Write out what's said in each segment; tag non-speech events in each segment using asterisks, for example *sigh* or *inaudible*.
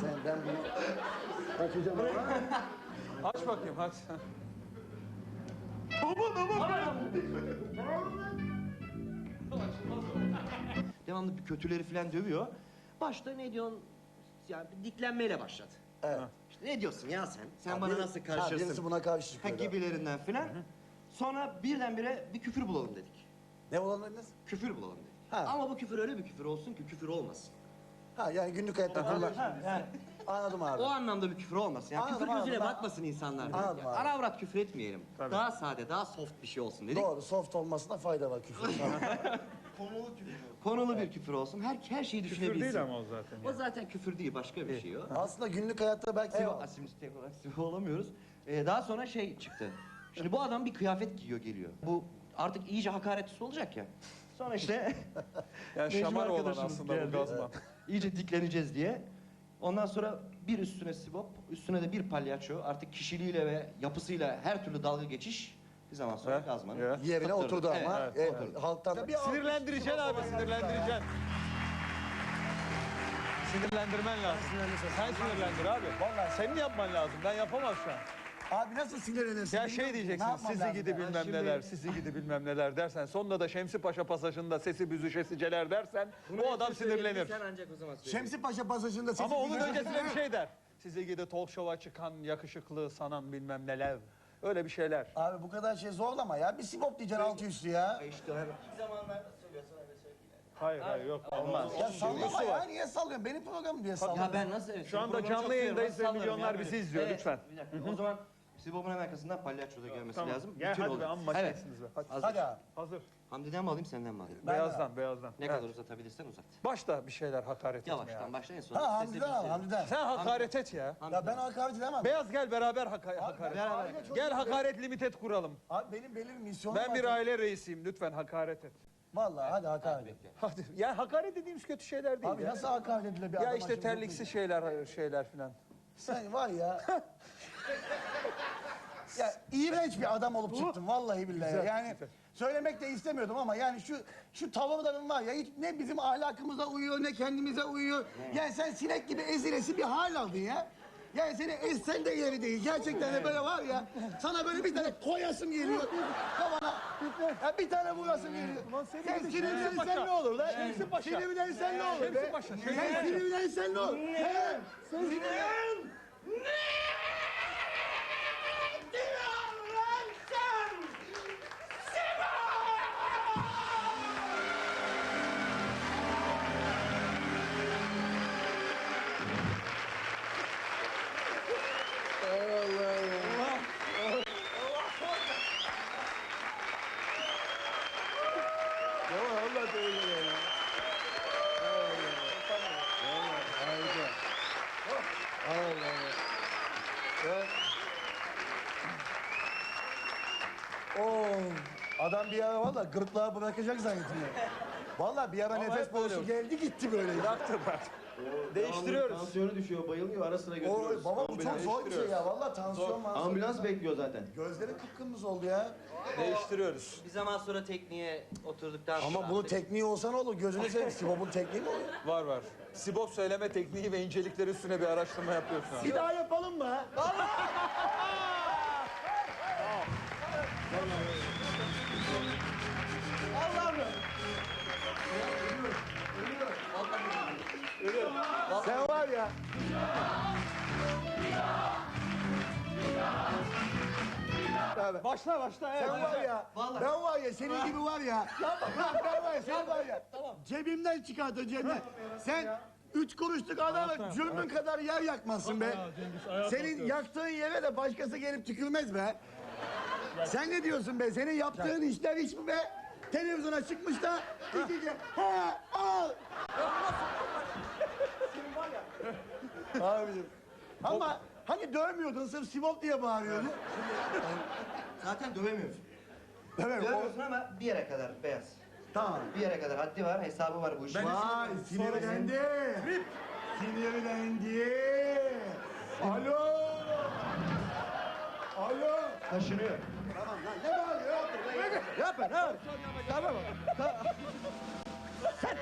Sen ben bunu açacağım ama. Aç bakayım hadi. Devamlı bir kötüleri falan dövüyor. Başta ne diyorsun? Yani bir diklenmeyle başladı. Evet. İşte ne diyorsun ya sen? Sen Ha, bana biri- nasıl ha, karışırsın? birisi buna karşı Ha, çıkıyor. gibilerinden filan. Sonra birdenbire bir küfür bulalım dedik. Ne olanlarınız? Küfür bulalım dedik. Ha. Ama bu küfür öyle bir küfür olsun ki küfür olmasın. Ha yani günlük hayatta kullan. Anladım abi. O anlamda bir küfür olmasın. Yani Anladım, küfür gözüyle anladım. bakmasın insanlar. dedik. Anladım Ya, abi. Ana avrat küfür etmeyelim. Daha sade, daha soft bir şey olsun dedik. Doğru soft olmasına fayda var küfür. *laughs* Tamam. Konulu bir küfür olsun. Her her şeyi Küfür düşünebilsin. değil ama o zaten. O zaten küfür değil, başka bir şey o. Aslında günlük hayatta belki tek olarak Sivo *laughs* olamıyoruz. Ee, daha sonra şey çıktı. Şimdi bu adam bir kıyafet giyiyor geliyor. Bu artık iyice hakaretçisi olacak ya. Sonra işte *laughs* Yani Necmi şamar olan arkadaşımız aslında bu geldi. gazman. iyice dikleneceğiz diye. Ondan sonra bir üstüne sibop, üstüne de bir palyaço. Artık kişiliğiyle ve yapısıyla her türlü dalga geçiş bir zaman sonra Evet, Gazman'ı evet. yerine kaptırdık. oturdu Evet, ama. evet, Evet, oturdu. halktan Sinirlendireceksin abi sinirlendireceksin. Sinirlendirmen lazım. Sen sinirlendir abi. Vallahi senin yapman lazım. Ben yapamam şu an. Abi nasıl sinirlenirsin? Ya şey diyeceksin, sizi gidi ya? bilmem şimdi- neler, sizi gidi bilmem neler dersen, sonunda da Şemsi Paşa pasajında sesi büzüşesiceler dersen, bu adam sinirlenir. Sen ancak o zaman söyle. Şemsi Paşa pasajında sesi Ama onun öncesine bir şey der. Sizi gidi talk show'a çıkan, yakışıklı sanan bilmem neler. Öyle bir şeyler. Abi bu kadar şey zorlama ya. Bir sibop diyeceksin altı üstü ya. İşte öyle. Hayır hayır yok. Olmaz. Ya sallama ya. Niye sallıyorsun? Benim programım diye sallama. Ya ben nasıl evet, Şu anda canlı yayındayız ve milyonlar ya bizi izliyor, Evet, lütfen. Bir dakika. O zaman Sibop'un hemen arkasından palyaço da gelmesi Tamam. lazım. Gel Bütün hadi olur. be amma Evet. şeysiniz be. Hadi. Hazır. Hadi abi. Hazır. Hamdi'den mi alayım senden mi alayım? Beyazdan, beyazdan. Ne Evet. kadar uzatabilirsen uzat. Başta bir şeyler hakaret etme Yavaştan ya. başla en son. Ha Hamdi'den al Hamdi'den. Sen hakaret et ya. Ya ben hakaret edemem. Beyaz gel beraber haka- hakaret. Beraber. Gel hakaret limited kuralım. Abi benim belli bir misyonum Ben bir aile reisiyim lütfen hakaret et. Vallahi hadi hakaret et. Hadi. Ya hakaret dediğimiz kötü şeyler değil Abi ya. nasıl hakaret edilir bir Ya adama işte şimdi? terliksi şeyler şeyler filan. Sen var ya. *laughs* ya iğrenç bir adam olup çıktın vallahi billahi. Güzel, yani güzel. söylemek de istemiyordum ama yani şu şu tavırların var ya hiç ne bizim ahlakımıza uyuyor ne kendimize uyuyor. Yani sen sinek gibi ezilesi bir hal aldın ya. Yani seni ezsen de yeri değil. Gerçekten de böyle var ya. Sana böyle bir tane koyasım geliyor. Kafana. Ya bir tane vurasım geliyor. Ulan seni Sen gidi sinirlensen Şemsi ne olur lan? Şemsi Paşa. Sinirlensen ne olur be? Paşa, Şemsi Sen Paşa. sinirlensen ne olur? Sen sinirlen. Oo, adam bir ara valla gırtlağı bırakacak zannettim ya. Valla bir ara nefes hep borusu geldi gitti böyle. *laughs* Bıraktı bırak. Değiştiriyoruz. Tansiyonu düşüyor, bayılıyor. Ara sıra O, götürüyoruz. baba bu çok Ambulans. zor bir şey ya. Valla tansiyon mansiyon. Ambulans bekliyor zaten. Gözleri kıpkırmızı oldu ya. Değiştiriyoruz. Bir zaman sonra tekniğe oturduktan sonra... Ama bunun tekniği olsa ne olur? Gözünü seveyim. *laughs* Sibop'un tekniği mi olur? Var var. Sibop söyleme tekniği ve incelikleri üstüne bir araştırma yapıyorsun abi. Bir daha yapalım mı? Abi, Başla başla. Evet. Sen var ya, ben var ya, senin gibi var ya. *laughs* Ben, ben var ya, sen var ya. Cebimden çıkartır cebimden. Sen üç kuruşluk adamla cürmün kadar yer yakmazsın be. Senin yaktığın yere de başkası gelip tükürmez be. Sen ne diyorsun be? Senin yaptığın işler hiç mi be? Televizyona çıkmış da iki kere ha al. Abicim. Ama hani dövmüyordun sırf Sivop diye bağırıyordun. Zaten dövemiyorsun. O, Dövemiyorsun ama bir yere kadar beyaz. tamam. Bir yere kadar haddi var, hesabı var bu işin. Vay sinirlendi. Sinirlendi. Alo. Alo. Taşınıyor. Tamam lan ne bağırıyor? Yapma ne? Tamam. Sen.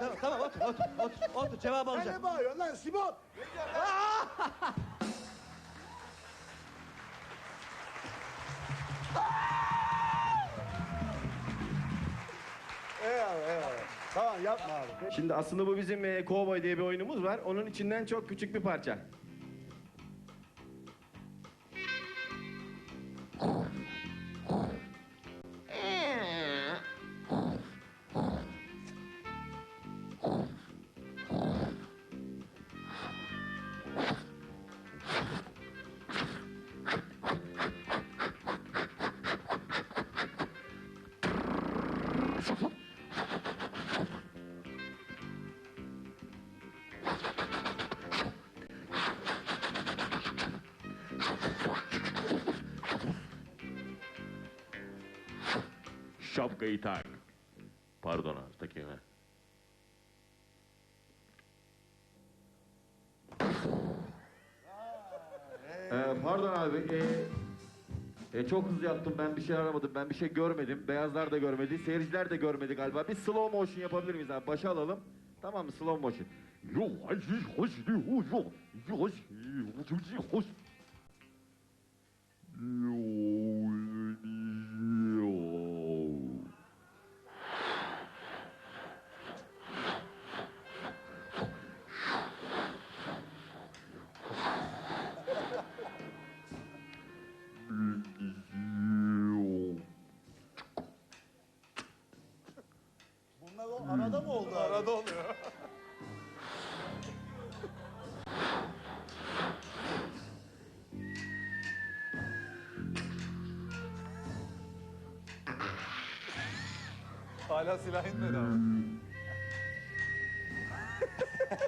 Tamam, tamam otur otur otur. Otur cevap Sen alacağım. ne bağırıyorsun lan Sibop? *laughs* eyvallah eyvallah. Tamam yapma abi. Şimdi aslında bu bizim e, Cowboy diye bir oyunumuz var. Onun içinden çok küçük bir parça. Şapkayı tak. Pardon takayım ha. Ee, pardon abi. ee, e, çok hızlı yaptım. Ben bir şey aramadım. Ben bir şey görmedim. Beyazlar da görmedi. Seyirciler de görmedi galiba. Bir slow motion yapabilir miyiz abi? Başa alalım. Tamam mı? Slow motion. mı oldu abi? Arada oluyor. Hala silah inmedi ama. *laughs*